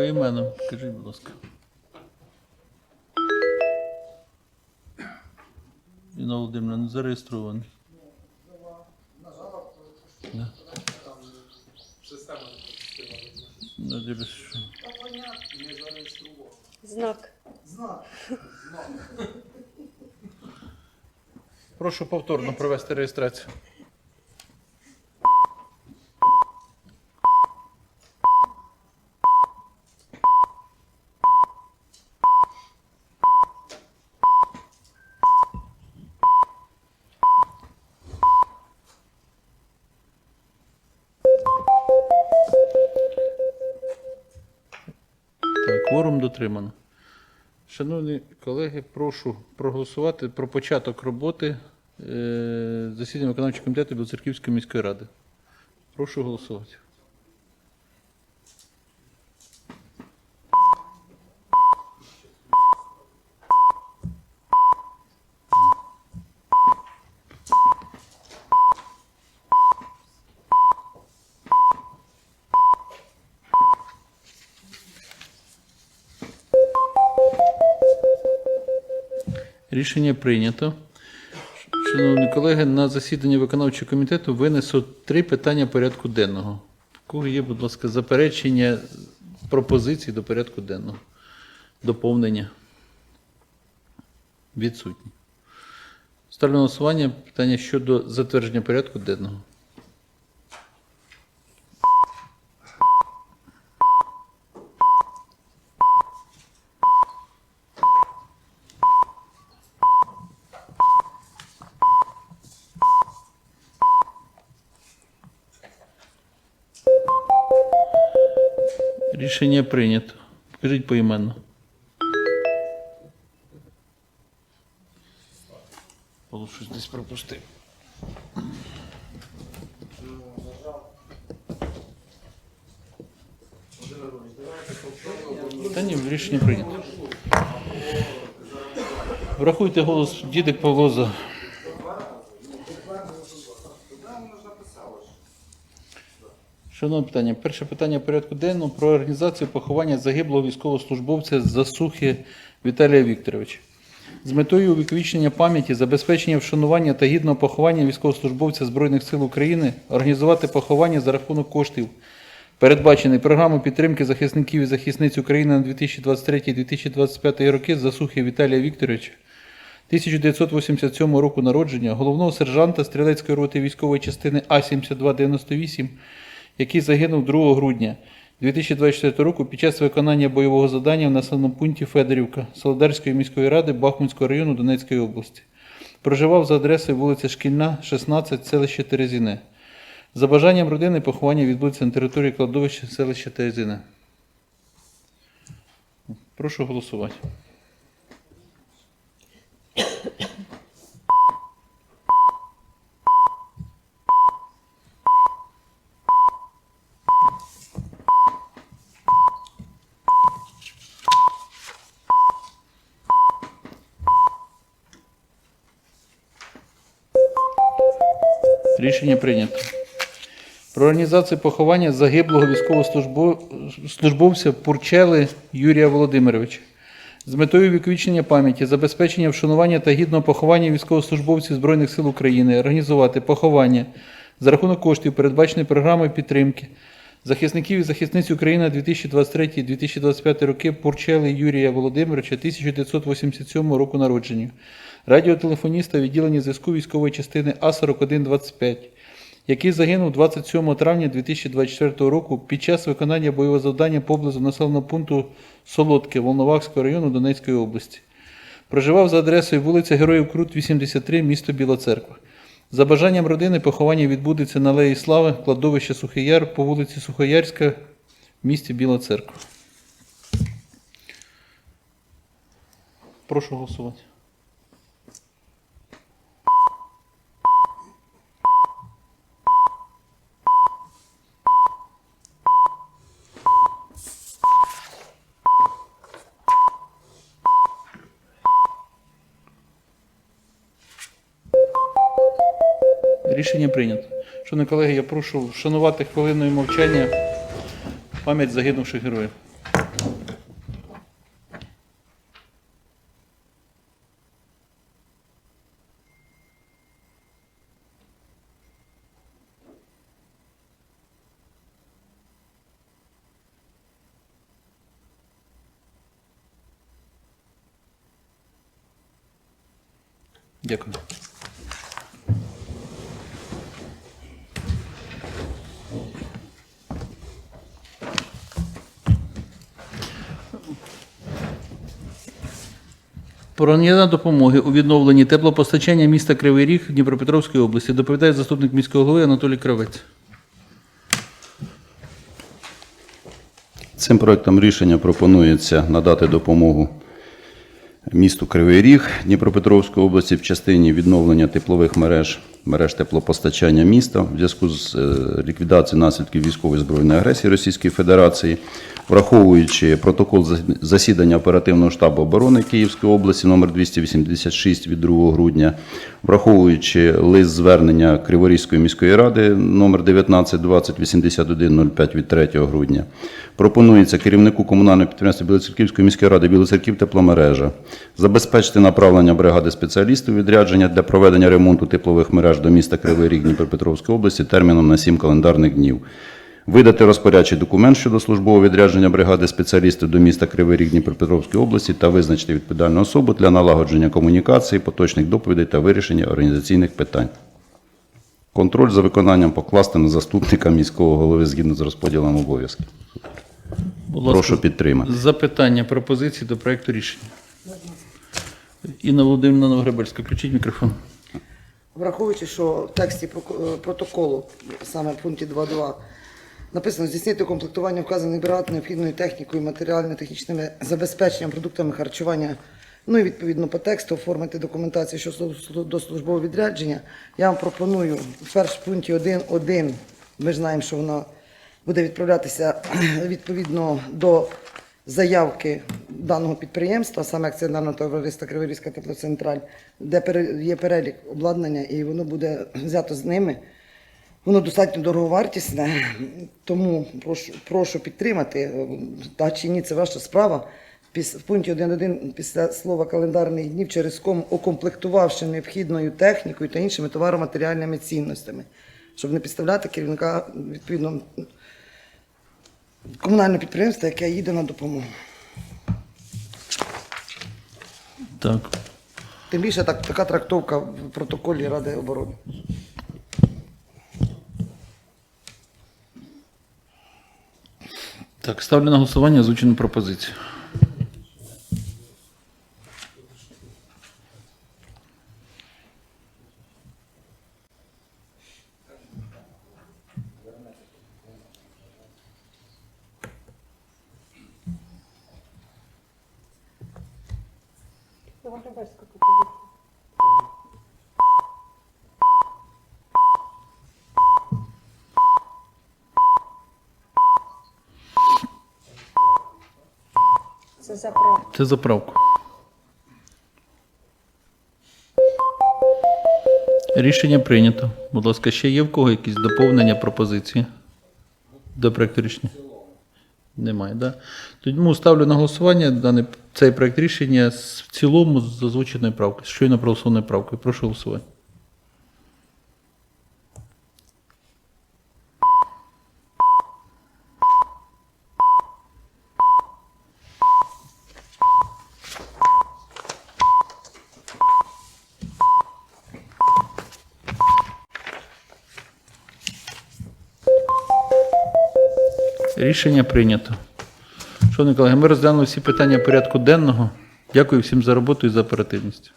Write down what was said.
По іменам, скажіть, будь ласка. Інна Володимирівна, не зареєстрований. Да. Надіюсь, що... Знак. Прошу повторно провести реєстрацію. Кворум дотримано. Шановні колеги, прошу проголосувати про початок роботи е, засідання виконавчого комітету Білоцерківської міської ради. Прошу голосувати. Рішення прийнято. Шановні колеги, на засідання виконавчого комітету винесу три питання порядку денного. Кого є, будь ласка, заперечення пропозицій до порядку денного? Доповнення? Відсутні. Ставлю на голосування питання щодо затвердження порядку денного. Рішення прийнято. Покажіть поіменно. Павло щось десь пропустив. Та ні, рішення прийнято. Врахуйте голос дідик Павло за. Шановне питання. Перше питання порядку денного про організацію поховання загиблого військовослужбовця з засухи Віталія Вікторовича. З метою увіковічення пам'яті, забезпечення вшанування та гідного поховання військовослужбовця Збройних сил України організувати поховання за рахунок коштів, передбачений програмою підтримки захисників і захисниць України на 2023-2025 роки з засухи Віталія Вікторовича. 1987 року народження головного сержанта стрілецької роти військової частини А-7298, який загинув 2 грудня 2024 року під час виконання бойового завдання в населеному пункті Федорівка Солодарської міської ради Бахмутського району Донецької області. Проживав за адресою вулиця Шкільна, 16, селище Терезіне. За бажанням родини поховання відбудеться на території кладовища селища Терезіне. Прошу голосувати. Рішення прийнято. Про організацію поховання загиблого військовослужбовця Пурчели Юрія Володимировича. З метою віквічення пам'яті, забезпечення вшанування та гідного поховання військовослужбовців Збройних сил України, організувати поховання за рахунок коштів, передбаченої програмою підтримки захисників і захисниць України 2023-2025 роки Пурчели Юрія Володимировича 1987 року народження, радіотелефоніста відділення зв'язку військової частини А4125, який загинув 27 травня 2024 року під час виконання бойового завдання поблизу населеного пункту Солодке Волновахського району Донецької області. Проживав за адресою вулиця Героїв Крут, 83, місто Біла Церква. За бажанням родини поховання відбудеться на Алеї Слави, кладовище Сухийяр, по вулиці Сухоярська в місті Біла Церква. Прошу голосувати. Рішення прийнято. Шановні колеги, я прошу вшанувати хвилиною мовчання пам'ять загинувших героїв. Дякую. Про надання допомоги у відновленні теплопостачання міста Кривий Ріг Дніпропетровської області доповідає заступник міського голови Анатолій Кравець. Цим проектом рішення пропонується надати допомогу місту Кривий Ріг Дніпропетровської області в частині відновлення теплових мереж, мереж теплопостачання міста в зв'язку з е, ліквідацією наслідків військової збройної агресії Російської Федерації, враховуючи протокол засідання оперативного штабу оборони Київської області номер 286 від 2 грудня, враховуючи лист звернення Криворізької міської ради номер 19208105 від 3 грудня. Пропонується керівнику комунального підприємства Білоцерківської міської ради Білоцерків тепломережа забезпечити направлення бригади спеціалістів відрядження для проведення ремонту теплових мереж до міста Кривий Ріг Дніпропетровської області терміном на 7 календарних днів. Видати розпорядчий документ щодо службового відрядження бригади спеціалістів до міста Кривий Ріг Дніпропетровської області та визначити відповідальну особу для налагодження комунікації, поточних доповідей та вирішення організаційних питань. Контроль за виконанням покласти на заступника міського голови згідно з розподілом обов'язків. Прошу підтримати. Запитання, пропозиції до проекту рішення. Інна Володимирівна Новогребельська, включіть мікрофон. Враховуючи, що в тексті протоколу, саме в пункті 2.2, написано здійснити комплектування вказаних бригад необхідною технікою, матеріально-технічними забезпеченням, продуктами харчування, ну і відповідно по тексту оформити документацію щодо до службового відрядження. Я вам пропоную в першому пункті 1.1, ми знаємо, що воно буде відправлятися відповідно до заявки даного підприємства, саме акціонерного товариства Криворізька теплоцентраль, де є перелік обладнання, і воно буде взято з ними. Воно достатньо дороговартісне, тому прошу, прошу підтримати. Та чи ні, це ваша справа. В пункті 1.1 після слова календарних днів через ком укомплектувавши необхідною технікою та іншими товароматеріальними цінностями, щоб не підставляти керівника відповідно комунального підприємства, яке їде на допомогу. Так. Тим більше так, така трактовка в протоколі Ради оборони. Так, ставлю на голосування озвучену пропозицію. Це заправка. Це заправку. Рішення прийнято. Будь ласка, ще є в кого якісь доповнення пропозиції до проекту рішення? Немає, так? Да? Тому ставлю на голосування даний, цей проект рішення в цілому з озвученою правкою, щойно проголосованою правкою. Прошу голосувати. Рішення прийнято. Шановні колеги, ми розглянули всі питання порядку денного. Дякую всім за роботу і за оперативність.